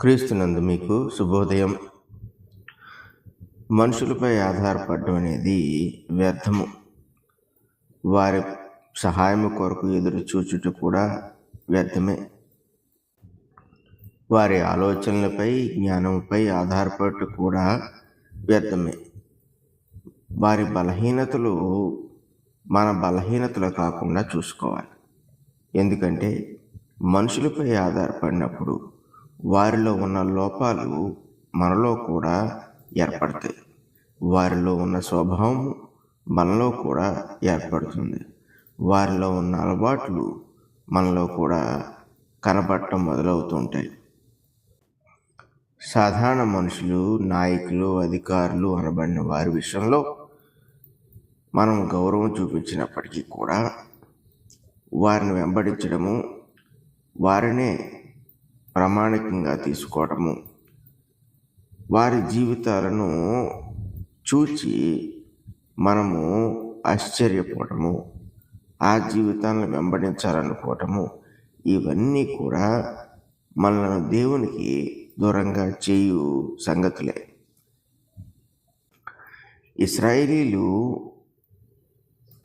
క్రీస్తునందు మీకు శుభోదయం. మనుషులపై ఆధారపడడం అనేది వ్యర్థము. వారి సహాయం కొరకు ఎదురు చూచుట కూడా వ్యర్థమే. వారి ఆలోచనలపై జ్ఞానంపై ఆధారపడట కూడా వ్యర్థమే. వారి బలహీనతలు మన బలహీనతలు కాకుండా చూసుకోవాలి. ఎందుకంటే మనుషులపై ఆధారపడినప్పుడు వారిలో ఉన్న లోపాలు మనలో కూడా ఏర్పడతాయి. వారిలో ఉన్న స్వభావం మనలో కూడా ఏర్పడుతుంది. వారిలో ఉన్న అలవాట్లు మనలో కూడా కనపడటం మొదలవుతుంటాయి. సాధారణ మనుషులు నాయకులు అధికారులు అనబడిన వారి విషయంలో మనం గౌరవం చూపించినప్పటికీ కూడా వారిని వెంబడించడము వారినే ప్రామాణికంగా తీసుకోవడము వారి జీవితాలను చూచి మనము ఆశ్చర్యపోవటము ఆ జీవితాలను వెంబడించాలనుకోవటము ఇవన్నీ కూడా మనల్ని దేవునికి దూరంగా చేయు సంగతులే. ఇస్రాయేలీలు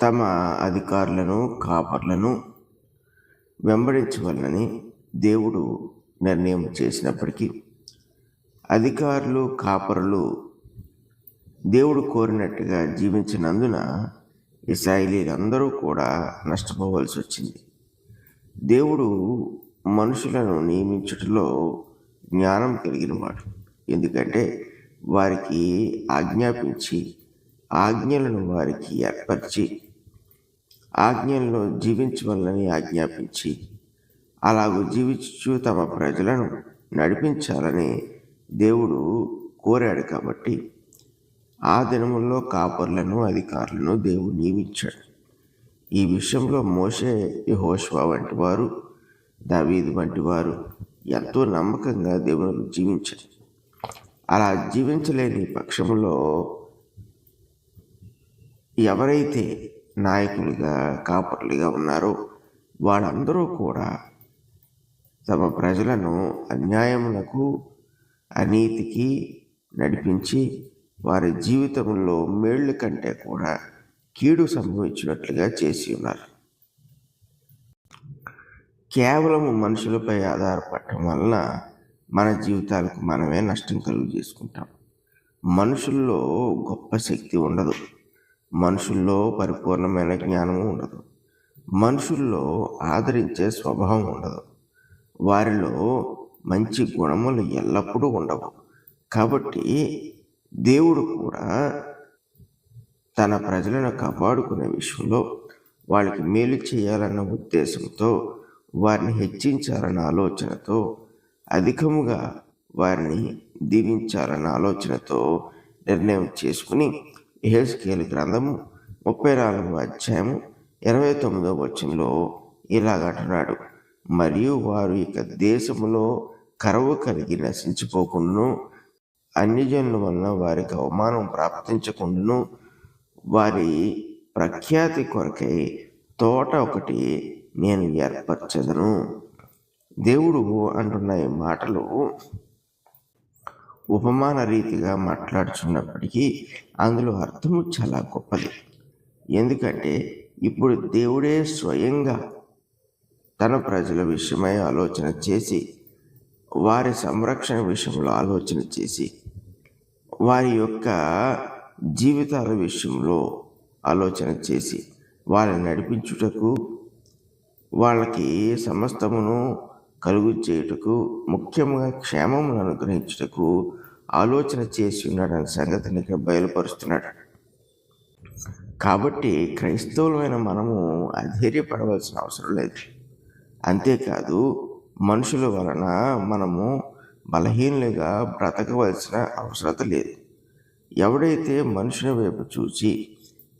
తమ అధికారులను కాపర్లను వెంబడించవలనని దేవుడు నిర్ణయం చేసినప్పటికీ అధికారులు కాపరులు దేవుడు కోరినట్టుగా జీవించినందున ఇస్రాయేలీలందరూ కూడా నష్టపోవలసి వచ్చింది దేవుడు మనుషులను నియమించుటలో జ్ఞానం కలిగినవాడు. ఎందుకంటే వారికి ఆజ్ఞాపించి ఆజ్ఞలను వారికి ఏర్పరిచి ఆజ్ఞల్లో జీవించవలని ఆజ్ఞాపించి అలాగూ జీవించు తమ ప్రజలను నడిపించాలని దేవుడు కోరాడు కాబట్టి ఆ దినముల్లో కాపర్లను అధికారులను దేవుడు నియమించాడు. ఈ విషయంలో మోషే యహోష్వా వంటి వారు దావీదు వంటి వారు ఎంతో నమ్మకంగా దేవుని జీవించారు. అలా జీవించలేని పక్షంలో ఎవరైతే నాయకులుగా కాపర్లుగా ఉన్నారో వాళ్ళందరూ కూడా తమ ప్రజలను అన్యాయములకు అనీతికి నడిపించి వారి జీవితంలో మేళ్ళు కంటే కూడా కీడు సంభవించినట్లుగా చేసి ఉన్నారు. కేవలం మనుషులపై ఆధారపడటం వలన మన జీవితాలకు మనమే నష్టం కలుగు చేసుకుంటాం. మనుషుల్లో గొప్ప శక్తి ఉండదు. మనుషుల్లో పరిపూర్ణమైన జ్ఞానము ఉండదు. మనుషుల్లో ఆదరించే స్వభావం ఉండదు. వారిలో మంచి గుణములు ఎల్లప్పుడూ ఉండవు. కాబట్టి దేవుడు కూడా తన ప్రజలను కాపాడుకునే విషయంలో వాళ్ళకి మేలు చేయాలన్న ఉద్దేశంతో వారిని హెచ్చించాలన్న ఆలోచనతో అధికముగా వారిని దీవించాలన్న ఆలోచనతో నిర్ణయం చేసుకుని హేస్కేల్ గ్రంథము ముప్పై నాలుగవ అధ్యాయము ఇరవై తొమ్మిదవ వచనంలో ఇలాగంటున్నాడు మరియు వారు ఇక దేశంలో కరవు కలిగి నశించిపోకుండాను అన్యజనుల వలన వారికి అవమానం ప్రాప్తించకుండాను వారి ప్రఖ్యాతి కొరకై తోట ఒకటి నేను ఏర్పరచదను. దేవుడు అంటున్న ఈ మాటలు ఉపమాన రీతిగా మాట్లాడుచున్నప్పటికీ అందులో అర్థము చాలా గొప్పది. ఎందుకంటే ఇప్పుడు దేవుడే స్వయంగా తన ప్రజల విషయమై ఆలోచన చేసి వారి సంరక్షణ విషయంలో ఆలోచన చేసి వారి యొక్క జీవితాల విషయంలో ఆలోచన చేసి వాళ్ళని నడిపించుటకు వాళ్ళకి సమస్తమును కలుగు చేయుటకు ముఖ్యంగా క్షేమమును అనుగ్రహించుటకు ఆలోచన చేసి ఉన్నాడన్న సంగతిని ఇక్కడ బయలుపరుస్తున్నాడు. కాబట్టి క్రైస్తవులమైన మనము అధైర్యపడవలసిన అవసరం లేదు. అంతేకాదు మనుషుల వలన మనము బలహీనులుగా బ్రతకవలసిన అవసరత లేదు. ఎవడైతే మనుషుల వైపు చూసి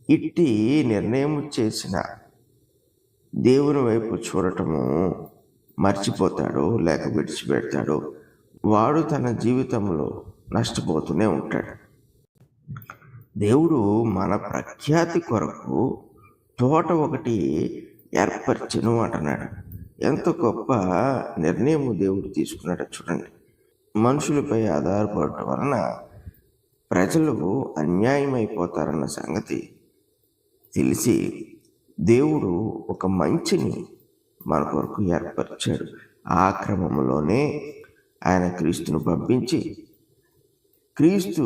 ఇట్టి నిర్ణయం చేసిన దేవుని వైపు చూడటము మర్చిపోతాడో లేక విడిచిపెడతాడో వాడు తన జీవితంలో నష్టపోతూనే ఉంటాడు. దేవుడు మన ప్రఖ్యాతి కొరకు తోట ఒకటి ఏర్పరచను అంటున్నాడు ఎంత గొప్ప నిర్ణయం దేవుడు తీసుకున్నాడో చూడండి. మనుషులపై ఆధారపడటం వలన ప్రజలు అన్యాయమైపోతారన్న సంగతి తెలిసి దేవుడు ఒక మంచిని మన కొరకు ఏర్పరిచాడు. ఆ క్రమంలోనే ఆయన క్రీస్తును పంపించి క్రీస్తు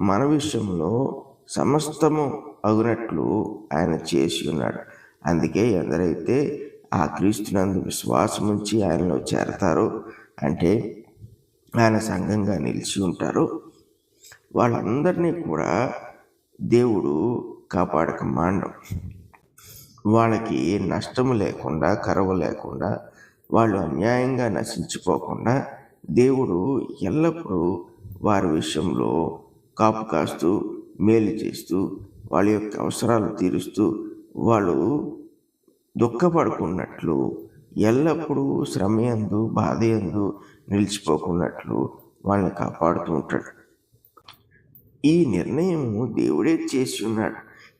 మన విషయంలో సమస్తము అగునట్లు ఆయన చేసి ఉన్నాడు. అందుకే ఎందరైతే ఆ క్రీస్తునందు విశ్వాసం ఉంచి ఆయనలో చేరతారు. అంటే ఆయన సంఘంగా నిలిచి ఉంటారు. వాళ్ళందరినీ కూడా దేవుడు కాపాడక మాండం వాళ్ళకి నష్టము లేకుండా కరవ లేకుండా వాళ్ళు అన్యాయంగా నశించిపోకుండా దేవుడు ఎల్లప్పుడూ వారి విషయంలో కాపు కాస్తూ మేలు చేస్తూ వాళ్ళ యొక్క అవసరాలు తీరుస్తూ వాళ్ళు దుఃఖపడుకున్నట్లు ఎల్లప్పుడూ శ్రమయందు బాధయందు నిలిచిపోకున్నట్లు వాళ్ళని కాపాడుతూ ఉంటాడు ఈ నిర్ణయం దేవుడే చేసి ఉన్నాడు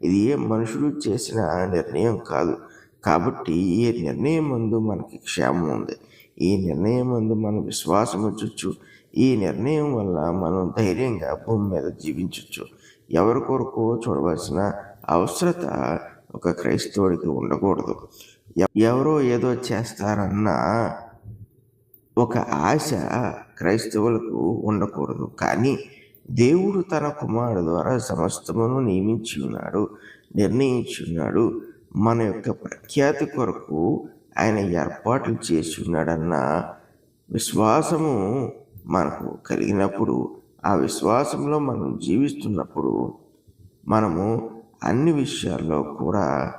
ఇది ఏ మనుషుడు చేసిన నిర్ణయం కాదు. కాబట్టి ఈ నిర్ణయం ముందు మనకి క్షేమం ఉంది. ఈ నిర్ణయం ముందు మనం విశ్వాసం వచ్చొచ్చు ఈ నిర్ణయం వల్ల మనం ధైర్యంగా భూమి మీద జీవించవచ్చు ఎవరి కొరకు చూడవలసిన అవసరత ఒక క్రైస్తవుడికి ఉండకూడదు. ఎవరో ఏదో చేస్తారన్న ఒక ఆశ క్రైస్తవులకు ఉండకూడదు. కానీ దేవుడు తన కుమారుడు ద్వారా సమస్తమును నియమించి ఉన్నాడు నిర్ణయించి ఉన్నాడు. మన యొక్క ప్రఖ్యాతి కొరకు ఆయన ఏర్పాట్లు చేసి ఉన్నాడన్న విశ్వాసము మనకు కలిగినప్పుడు ఆ విశ్వాసంలో మనం జీవిస్తున్నప్పుడు మనము అన్ని విషయాల్లో కూడా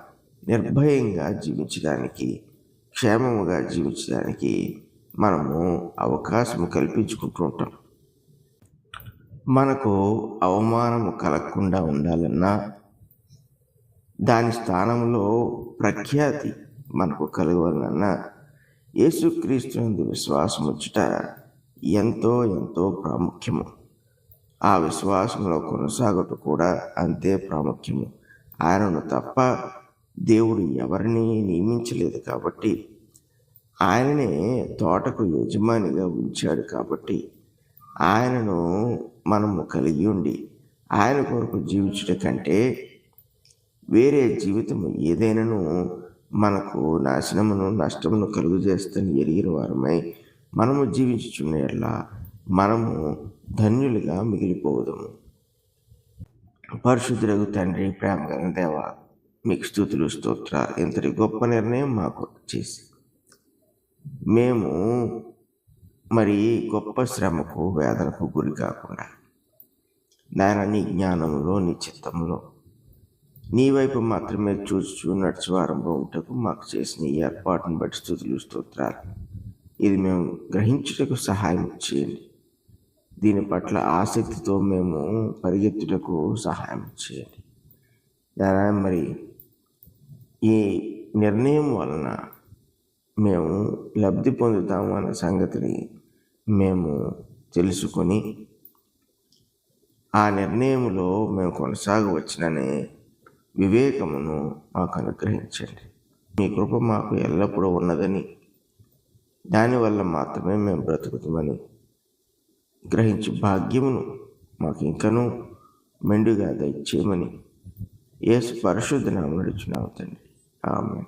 నిర్భయంగా జీవించడానికి క్షేమముగా జీవించడానికి మనము అవకాశం కల్పించుకుంటూ ఉంటాం. మనకు అవమానము కలగకుండా ఉండాలన్నా దాని స్థానంలో ప్రఖ్యాతి మనకు కలగాలన్నా యేసుక్రీస్తునందు విశ్వాసం వచ్చుట ఎంతో ఎంతో ప్రాముఖ్యము. ఆ విశ్వాసంలో కొనసాగుట కూడా అంతే ప్రాముఖ్యము. ఆయనను తప్ప దేవుడు ఎవరిని నియమించలేదు కాబట్టి ఆయననే తోటకు యజమానిగా ఉంచాడు కాబట్టి ఆయనను మనము కలిగి ఉండి ఆయన కొరకు జీవించుట కంటే వేరే జీవితం ఏదైనాను మనకు నాశనమును నష్టమును కలుగు చేస్తని ఎరిగిన వారమై మనము జీవించుచున్న మనము ధన్యులుగా మిగిలిపోవదము పరిశుద్ధులకు తండ్రి ప్రేమ గల దేవ మీకు స్థుతులు స్తోత్ర ఇంతటి గొప్ప నిర్ణయం మాకు చేసి. మేము మరి గొప్ప శ్రమకు వేదనకు గురి కాకుండా నాయన నీ జ్ఞానంలో నీ చిత్తంలో నీ వైపు మాత్రమే చూచు నడిచి వారంలో ఉంటకు మాకు చేసిన ఈ ఏర్పాటును బట్టి స్థుతులు స్తోత్రాలు. ఇది మేము గ్రహించుటకు సహాయం చేయండి. దీని పట్ల ఆసక్తితో మేము పరిగెత్తుటకు సహాయం చేయండి. దాని మరి ఈ నిర్ణయం వలన మేము లబ్ధి పొందుతాము అన్న సంగతిని మేము తెలుసుకొని ఆ నిర్ణయంలో మేము కొనసాగవచ్చుననే వివేకమును మాకు అనుగ్రహించండి. మీ కృప మాకు ఎల్లప్పుడూ ఉన్నదని దానివల్ల మాత్రమే మేము బ్రతుకుతామని గ్రహించి భాగ్యమును మాకు ఇంకనూ మెండుగా దయచేయమని ఏసు పరిశుద్ధ నామం తండ్రి. ఆమె